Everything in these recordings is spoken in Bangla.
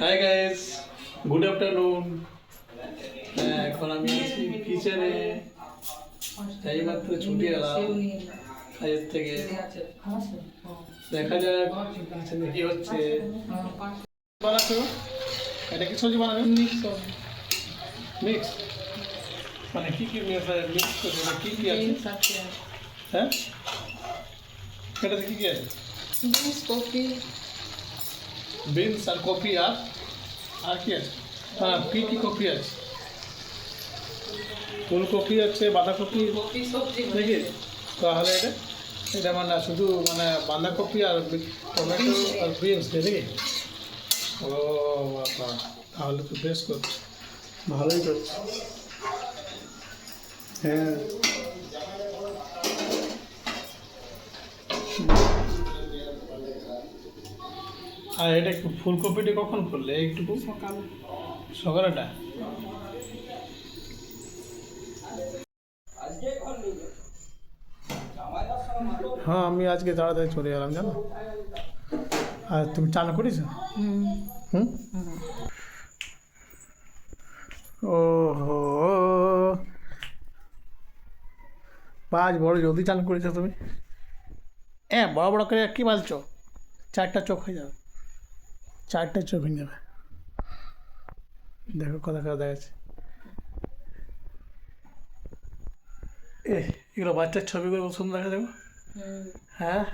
হাই গাইস গুড আফটারনুন এখন আমি আছি কিচেনে এইমাত্র ছুটি এলাম। কাজের থেকে। দেখা যাক কিচেনে কি হচ্ছে। বানাচ্ছো? এটা কি সবজি বানাবে? মিক্স মানে কি কি মিক্স মিক্স করছে কি কি আছে? হ্যাঁ? এটাতে কি কি আছে? বিনস আর কপি আর আর কি আছে? হ্যাঁ কি কি কপি আছে? ফুলকপি আছে বাঁধাকপি। দেখি তাহলে এটা এটা মানে শুধু মানে বাঁধাকপি আর টমেটো আর বিনস দেখি ও বাবা তাহলে তো বেশ করছে। ভালোই করছে। হ্যাঁ। আর এটা একটু ফুলকপিটা কখন করলে এইটুকু? সকাল। সকালটা? হ্যাঁ আমি আজকে তাড়াতাড়ি চলে গেলাম জানো? আর তুমি চান করেছ হুম। ও হো পাঁচ বড় জলদি চান করেছ তুমি? হ্যাঁ বড় বড় করে কী বালছো চারটা চোখ হয়ে যাবে। চারটে চোখ যাবে। দেখো কথা কথা দেখাচ্ছে। এ, এগুলো বাচ্চার ছবিগুলো সুন্দর দেখা দেখো হ্যাঁ?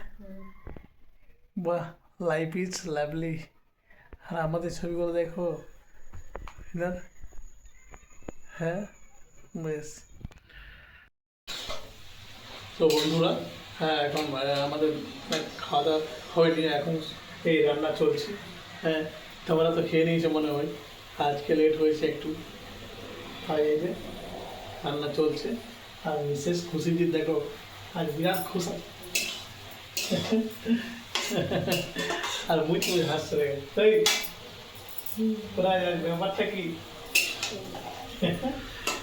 বাহ লাইফ ইজ লাভলি আর আমাদের ছবিগুলো দেখো। হ্যাঁ? বেশ। তো বন্ধুরা হ্যাঁ এখন আমাদের খাওয়া দাওয়া হয়নি, এখন এই রান্না চলছে। হ্যাঁ তোমরা তো খেয়ে নিয়েছো মনে হয়। আজকে লেট হয়েছে একটু। আর এই যে রান্না চলছে। আর বিশেষ খুশি দিন দেখো, আজ বিরাট খুশি আর মুচ মুচ হাসছে দেখে তাই প্রায় ব্যাপারটা কি?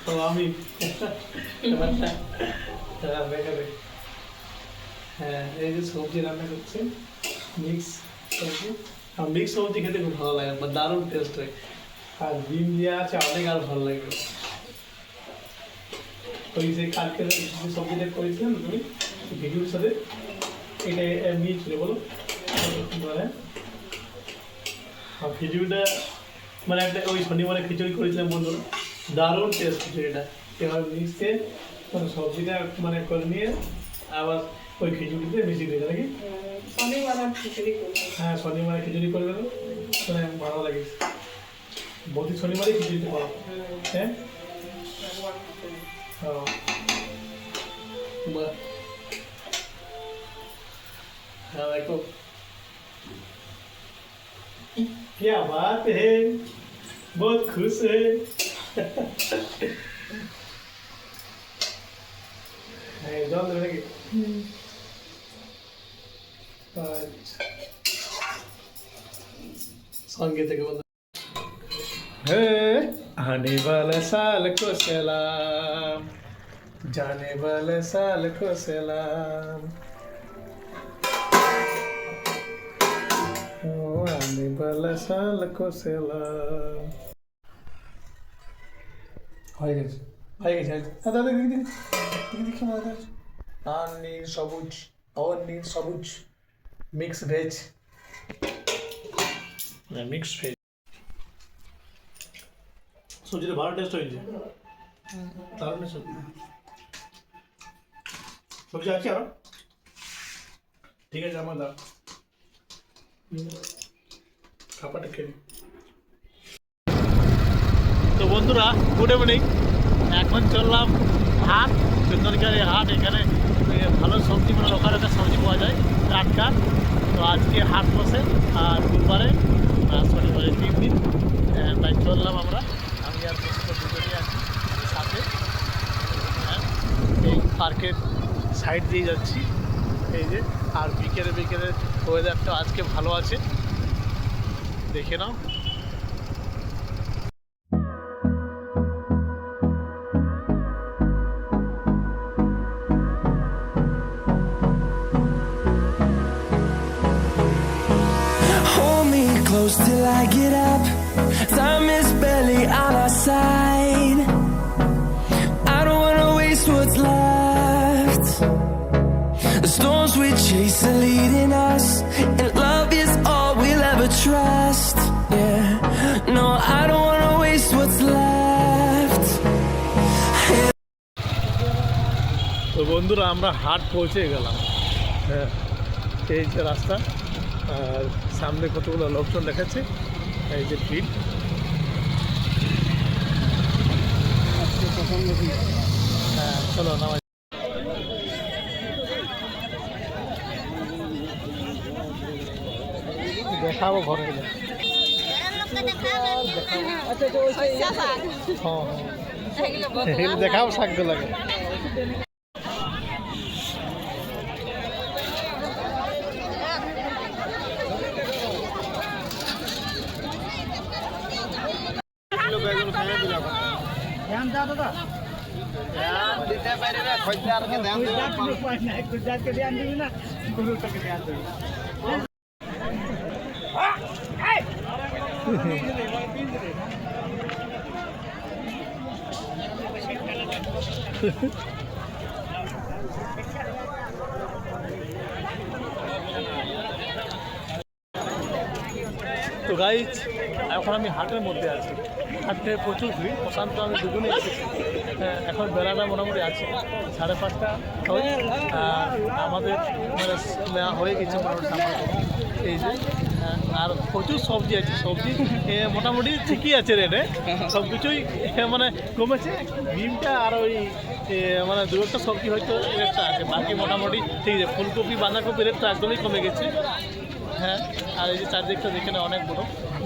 তো আমি। ব্যাপারটা হ্যাঁ এই যে সবজি রান্না করছে। মিক্স সবজি আর মিক্স সবজি খেতে খুব ভালো লাগে আমার দারুণ টেস্ট হয়। আর ডিম আছে অনেক আর ভালো ওই যে কালকে সবজিটা তুমি, ভিডিওর সাথে, এটা বলো? আর ভিডিওটা মানে একটা ওই শনিবারে খিচুড়ি করেছিলাম বন্ধুরা। দারুণ টেস্ট খিচুড়িটা এবার মিক্সে মানে সবজিটা মানে করে নিয়ে, আবার ওই খিচুড়িতে মিশিয়ে দিয়েছে নাকি শনিবার আর খিচুড়ি করবো হ্যাঁ শনিবারে খিচুড়ি করে দেবো মানে ভালো লাগে প্রতি শনিবারই খিচুড়িতে পাবো হ্যাঁ हाँ बाह हाँ देखो क्या बात है बहुत खुश है है जल देने की संगीत के बंद है आने वाला साल को सलाम जाने वाले साल को सलाम ओ आने वाला साल को सलाम হয়ে গেছে হয়ে গেছে দাদা দেখি দেখি দেখি দেখি আমার কাছে আর নীল সবুজ অর নীল সবুজ মিক্স ভেজ মিক্স ভেজ সবজিটা ভালো টেস্ট হয়েছে দারুণ সবজি সবজি আছে আরও? ঠিক আছে আমার দাও। খাবারটা খেয়ে নিই। তো বন্ধুরা গুড ইভিনিং এখন চললাম হাট চন্দনকারী হাট এখানে এ, ভালো সবজি মানে রকা রকা সবজি পাওয়া যায়। টাটকা তো আজকে হাট বসে আর বুধবারে শনিবারে তিন দিন তাই চললাম আমরা। আমি আর দুজনেই আছি সাথে। হ্যাঁ, এই পার্কের সাইড দিয়ে যাচ্ছি। এই যে আর বিকেলে বিকেলে ওয়েদারটা আজকে ভালো আছে। দেখে নাও। close till I get up. Time is barely on our side. I don't wanna waste what's left. The storms we chase are leading us And love is all we'll ever trust. Yeah, no, I don't wanna waste what's left. তো বন্ধুরা আমরা হাট পৌঁছে গেলাম। হ্যাঁ এই যে রাস্তা আর সামনে কতগুলো লোকজন দেখাচ্ছে? এই যে ভিড়। হ্যাঁ চলো নামাজ দেখাবো ঘরে। গেলে হ্যাঁ হ্যাঁ এগুলো দেখাবো শাকগুলো লাগে তো গাইজ এখন আমি হাটের মধ্যে আছি। হাট হাটে প্রচুর ভিড় প্রশান্ত আমি দুজনে এসেছি। হ্যাঁ, এখন বেলাটা মোটামুটি আছে সাড়ে পাঁচটা আমাদের মানে নেওয়া হয়ে গেছে মোটামুটি এই যে হ্যাঁ, আর প্রচুর সবজি আছে সবজি মোটামুটি ঠিকই আছে রেটে। সব কিছুই মানে কমেছে। ডিমটা আর ওই মানে দু একটা সবজি হয়তো রেটটা আছে বাকি মোটামুটি ঠিক আছে ফুলকপি বাঁধাকপি রেটটা একদমই কমে গেছে। হ্যাঁ আর এই যে চারদিকটা যেখানে অনেক বড়।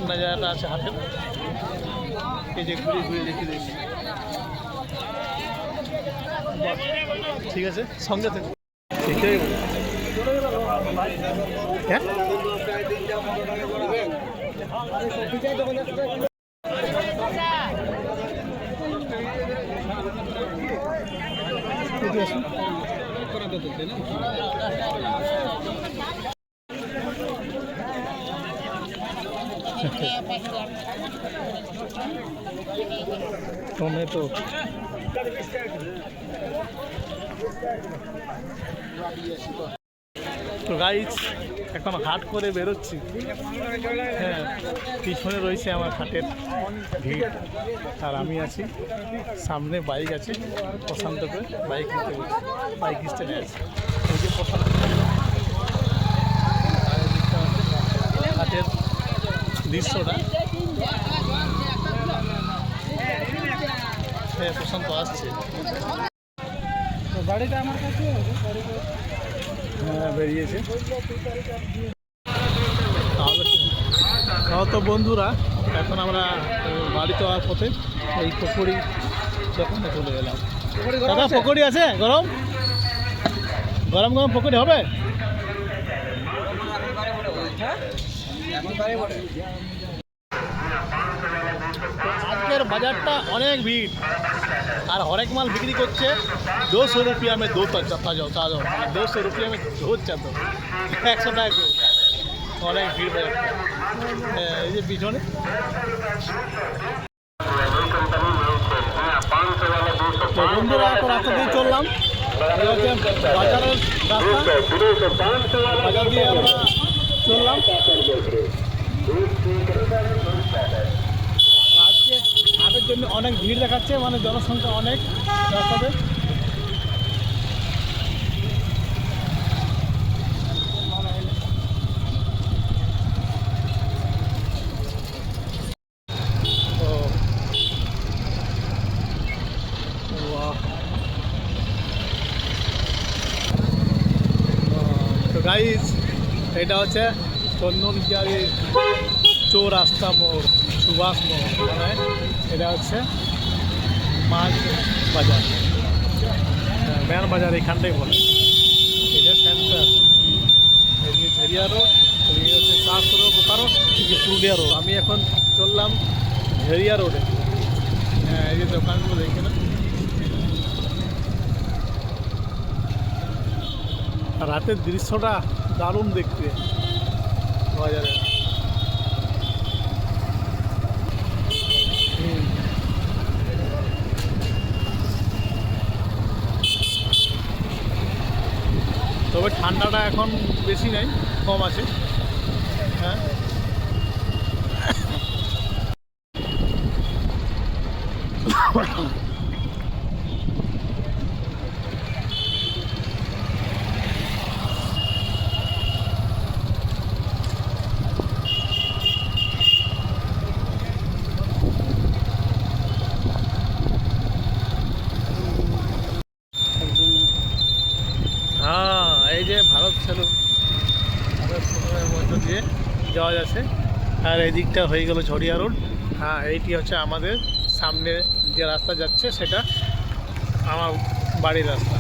নাজারাটা আছে হাতের এই যে ঘুরে ঘুরে দেখি দেখি ঠিক আছে? সঙ্গে থেকে। ঠিকই হ্যাঁ। টমেটো তো গাইজ এখন হাট করে বেরোচ্ছি। হ্যাঁ পিছনে রয়েছে আমার হাটের ভিড়। আর আমি আছি। সামনে বাইক আছে প্রশান্তকে বাইক নিতে বাইক স্ট্যান্ডে আছে। ওই যে প্রশান্ত আর এদিকটা হচ্ছে হাটের দৃশ্যটা। হ্যাঁ প্রশান্ত আসছে। গাড়িটা আমার কাছে হ্যাঁ বেরিয়েছে। তাহলে তো বন্ধুরা এখন আমরা বাড়ি যাওয়ার পথে এই পকোড়ি দোকানে চলে গেলাম দাদা পকোড়ি আছে? গরম? গরম গরম পকোড়ি হবে? আজকের বাজারটা অনেক ভিড়। আর হরেক মাল বিক্রি করছে দোশো রুপিয়া মে দো তাজাও তাজাও দোশো রুপিয়া আমি দো চাতো একশো টাকা অনেক ভিড় বাজার এই যে পিছনে। তো বন্ধুরা, এখন রাস্তা দিয়ে চললাম। বাজারের রাস্তা। বাজার দিয়ে আমরা অনেক ভিড় দেখাচ্ছে মানে জনসংখ্যা অনেক রাস্তাতে এটা হচ্ছে চন্দন চন্দনকিয়ারি চৌরাস্তা মোড়, সুভাষ মোড় মানে এটা হচ্ছে মাছ বাজার। ম্যান বাজার এখানটাই বলে। এটা সেন্টার এদিকে ঝেরিয়া রোড, এদিকে হচ্ছে শাহপুর বোকারো এদিকে পুরুলিয়া রোড। আমি এখন চললাম ঝেরিয়া রোডে। হ্যাঁ এই যে দোকানগুলো দেখে না রাতের দৃশ্যটা দারুণ দেখতে। বাজারে হুম। তবে ঠান্ডাটা এখন বেশি নেই কম আছে। হ্যাঁ। আর এই দিকটা হয়ে গেল ঝড়িয়া রোড। হ্যাঁ এইটি হচ্ছে আমাদের সামনে যে রাস্তা যাচ্ছে, সেটা আমার বাড়ির রাস্তা।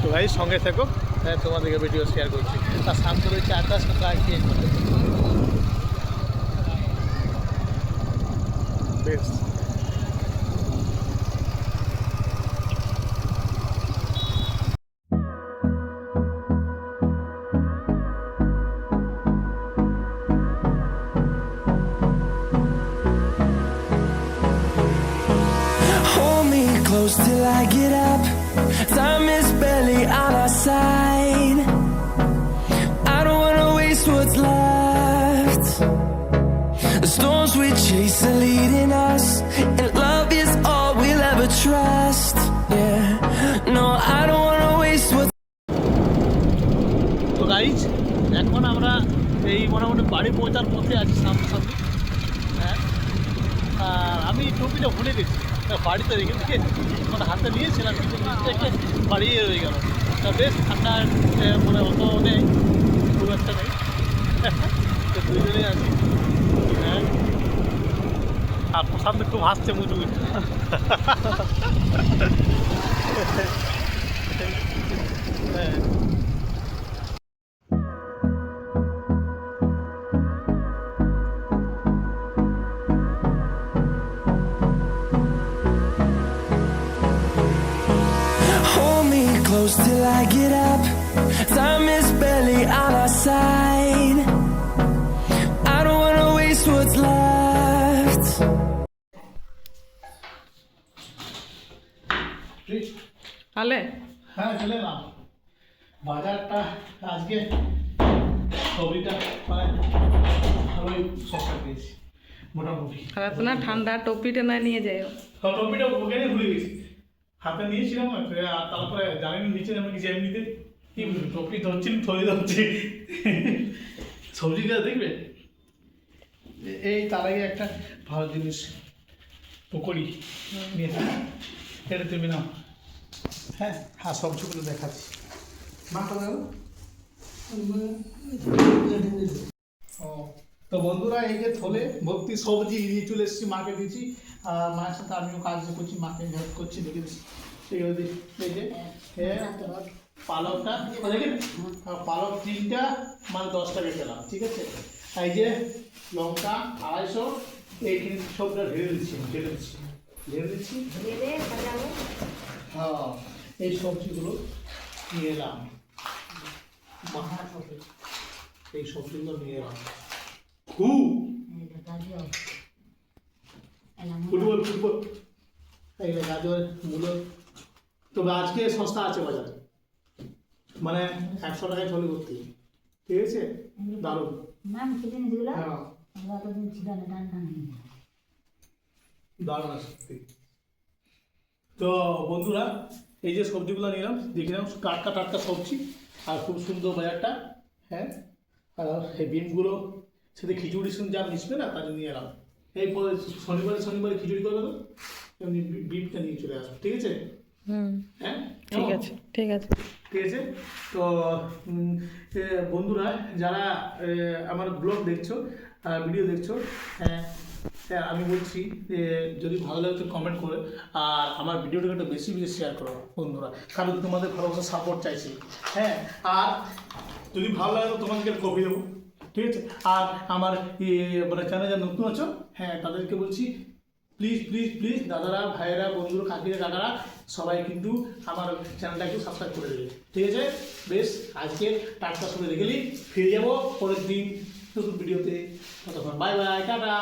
তো ভাই, সঙ্গে থেকো। হ্যাঁ তোমাদেরকে ভিডিও শেয়ার করছি। আর শান্ত রয়েছে আকাশ বেশ। Close till I get up. Time is barely on our side. I don't wanna waste what's left. The storms we chase are leading us, and love is all we'll ever trust. Yeah, no, I don't wanna waste what's. তো গাইজ এখন আমরা এই মোটামুটি বাড়ি পৌঁছার পথে আছি সামনে সামনে হ্যাঁ আর আমি টুপিটা ভুলে গেছি বাড়িতে রেখে দিয়ে মানে হাতে নিয়েছিলাম, কিন্তু নিচ থেকে বাড়িয়ে রয়ে গেল। তা বেশ ঠান্ডা মানে অত নেই খুব একটা নেই। তো দুজনেই আছি। হ্যাঁ। আর প্রশান্ত খুব হাসছে মুচু হ্যাঁ। Close till I get up. Time is barely on our side. I don't wanna waste what's left. আলে হ্যাঁ চলে এলাম বাজারটা আজকে ছবিটা মানে ভালোই সস্তা পেয়েছি মোটামুটি আর না ঠান্ডা টপিটা না নিয়ে যাও টপিটা ওখানে ভুলে গেছি হাতে নিয়েছিলাম আর তারপরে জানেন নিচে আমি কিছু এমনিতে। কি টপি ধরছি থই ধরছি। সবজিটা দেখবে? এই তার আগে একটা ভালো জিনিস, পকোড়ি নিয়ে। এটা তুমি নাও। হ্যাঁ হ্যাঁ সবজিগুলো দেখাচ্ছি। মা কোথায় ও তো বন্ধুরা এই যে থলে ভক্তি সবজি নিয়ে চলে এসেছি মাকে দিয়েছি। আর মায়ের সাথে আমিও কাজ করছি মাকে হেল্প করছি দেখে পালকটা দেখেন আর পালক তিনটা মানে দশ টাকা পেলাম ঠিক আছে? এই যে লঙ্কা আড়াইশো এইখানে সবটা ঢেলে দিচ্ছি ঢেলে দিচ্ছি ঢেলে দিচ্ছি। হ্যাঁ এই সবজিগুলো নিয়ে এলাম। এই সবজিগুলো নিয়ে এলাম। খুব ফুটবল ফুটবল এই গাজর মূলো। তবে আজকে সস্তা আছে বাজারে। মানে একশো টাকায় চলে করতে ঠিক আছে? দারুণ। ম্যাম কি জিনিসগুলো হ্যাঁ। আমরা তো ছিল না টান টান দারুণ আছে তো বন্ধুরা এই যে সবজিগুলো নিলাম দেখলাম টাটকা টাটকা সবজি আর খুব সুন্দর বাজারটা হ্যাঁ? আর এই বিনগুলো সাথে খিচুড়ির সঙ্গে যা মিশবে না তার নিয়ে এলাম। এই পরে শনিবারে শনিবারে খিচুড়ি করবে তো? এমনি বি- বিফটা নিয়ে চলে আসবে। ঠিক আছে? হুম। হ্যাঁ? ঠিক আছে ঠিক আছে। ঠিক আছে? তো বন্ধুরা যারা আমার ব্লগ দেখছ ভিডিও দেখছ হ্যাঁ হ্যাঁ, আমি বলছি যে যদি ভালো লাগে তো কমেন্ট করে আর আমার ভিডিওটাকে একটু বেশি বেশি শেয়ার করো বন্ধুরা। কারণ তোমাদের ভালোবাসা সাপোর্ট চাইছি। হ্যাঁ আর যদি ভালো লাগে তো তোমাদেরকে কপি দেবো। ঠিক আছে? আর আমার মানে চ্যানেল নতুন আছো হ্যাঁ তাদেরকে বলছি প্লিজ প্লিজ প্লিজ দাদারা, ভাইয়েরা, বন্ধুরা, কাকিরা, কাকারা, সবাই কিন্তু আমার চ্যানেলটা একটু সাবস্ক্রাইব করে দেবে। ঠিক আছে? বেশ, আজকে টাটকা শুনে দেখে ফিরে যাব পরের দিন নতুন ভিডিওতে ততক্ষণ বাই বাই টাটা!